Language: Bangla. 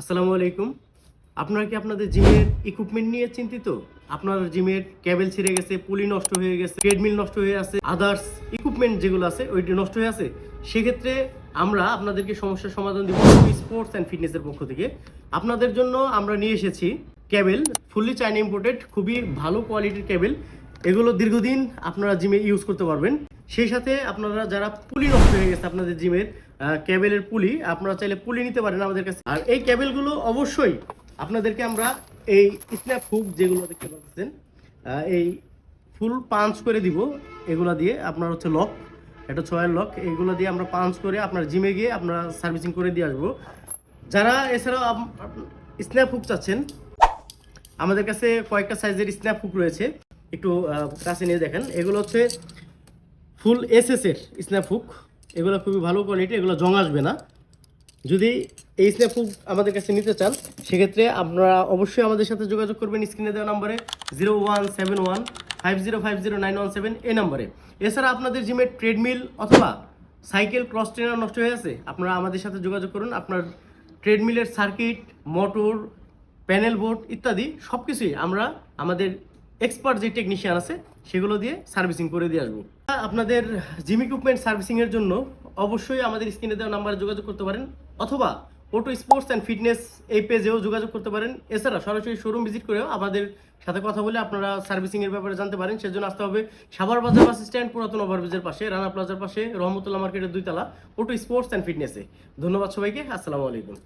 আসসালামু আলাইকুম। আপনারা কি আপনাদের জিমের ইকুইপমেন্ট নিয়ে চিন্তিত? আপনার জিমের কেবল ছিঁড়ে গেছে পুলি নষ্ট হয়ে গেছে ট্রেডমিল নষ্ট হয়ে আছে আদার্স ইকুইপমেন্ট যেগুলো আছে ওইটি নষ্ট হয়ে আছে। সেক্ষেত্রে আমরা আপনাদেরকে সমস্যার সমাধান দিব স্পোর্টস অ্যান্ড ফিটনেসের পক্ষ থেকে। আপনাদের জন্য আমরা নিয়ে এসেছি কেবল ফুললি চাইনা ইম্পোর্টেড খুবই ভালো কোয়ালিটির কেবল এগুলো দীর্ঘদিন আপনারা জিমে ইউজ করতে পারবেন। সেই সাথে আপনারা যারা পুলি নষ্ট হয়ে গেছে আপনাদের জিমের ক্যাবেলের পুলি, আপনারা চাইলে পুলি নিতে পারেন আমাদের কাছে। আর এই ক্যাবেলগুলো অবশ্যই আপনাদেরকে আমরা এই স্ন্যাপ হুক যেগুলো দেখতে পাচ্ছেন এই ফুল পাঞ্চ করে দিব। এগুলো দিয়ে আপনার হচ্ছে লক এটা ছয়ের লক এইগুলো দিয়ে আমরা পাঞ্চ করে আপনার জিমে গিয়ে আপনারা সার্ভিসিং করে দিয়ে আসব। যারা এছাড়াও স্ন্যাপ হুক চাচ্ছেন, আমাদের কাছে কয়েকটা সাইজের স্ন্যাপ হুক রয়েছে। একটু কাছে নিয়ে দেখেন। এগুলো হচ্ছে ফুল এসএস এর স্ন্যাপ হুক এগুলো খুবই ভালো কোয়ালিটি এগুলো জং আসবে না। যদি এই স্ন্যাপ হুক আমাদের কাছে নিতে চান, সেক্ষেত্রে আপনারা অবশ্যই আমাদের সাথে যোগাযোগ করবেন স্ক্রিনে দেওয়া নাম্বারে zero one seven one five zero five zero nine one seven এই নাম্বারে। এছাড়া আপনাদের জিমের ট্রেডমিল অথবা সাইকেল ক্রস ট্রেনার নষ্ট হয়ে আছে, আপনারা আমাদের সাথে যোগাযোগ করুন। আপনার ট্রেডমিলের সার্কিট মোটর প্যানেল বোর্ড ইত্যাদি সব কিছুই আমরা আমাদের এক্সপার্ট যে টেকনিশিয়ান আছে, সেগুলো দিয়ে সার্ভিসিং করে দিয়ে আসব। আপনাদের জিম ইকুইপমেন্ট সার্ভিসিংয়ের জন্য অবশ্যই আমাদের স্ক্রিনে দেওয়া নাম্বারে যোগাযোগ করতে পারেন, অথবা অটো স্পোর্টস অ্যান্ড ফিটনেস এই পেজেও যোগাযোগ করতে পারেন। এছাড়া সরাসরি শোরুম ভিজিট করেও আমাদের সাথে কথা বলে আপনারা সার্ভিসিংয়ের ব্যাপারে জানতে পারেন। সেজন্য আসতে হবে সাভার বাজার বাস স্ট্যান্ড, পুরাতন ওভারব্রিজের পাশে, রানা প্লাজার পাশে, রহমতুল্লাহ মার্কেটের দুইতলা অটো স্পোর্টস অ্যান্ড ফিটনেসে ধন্যবাদ সবাইকে, আসসালামু আলাইকুম।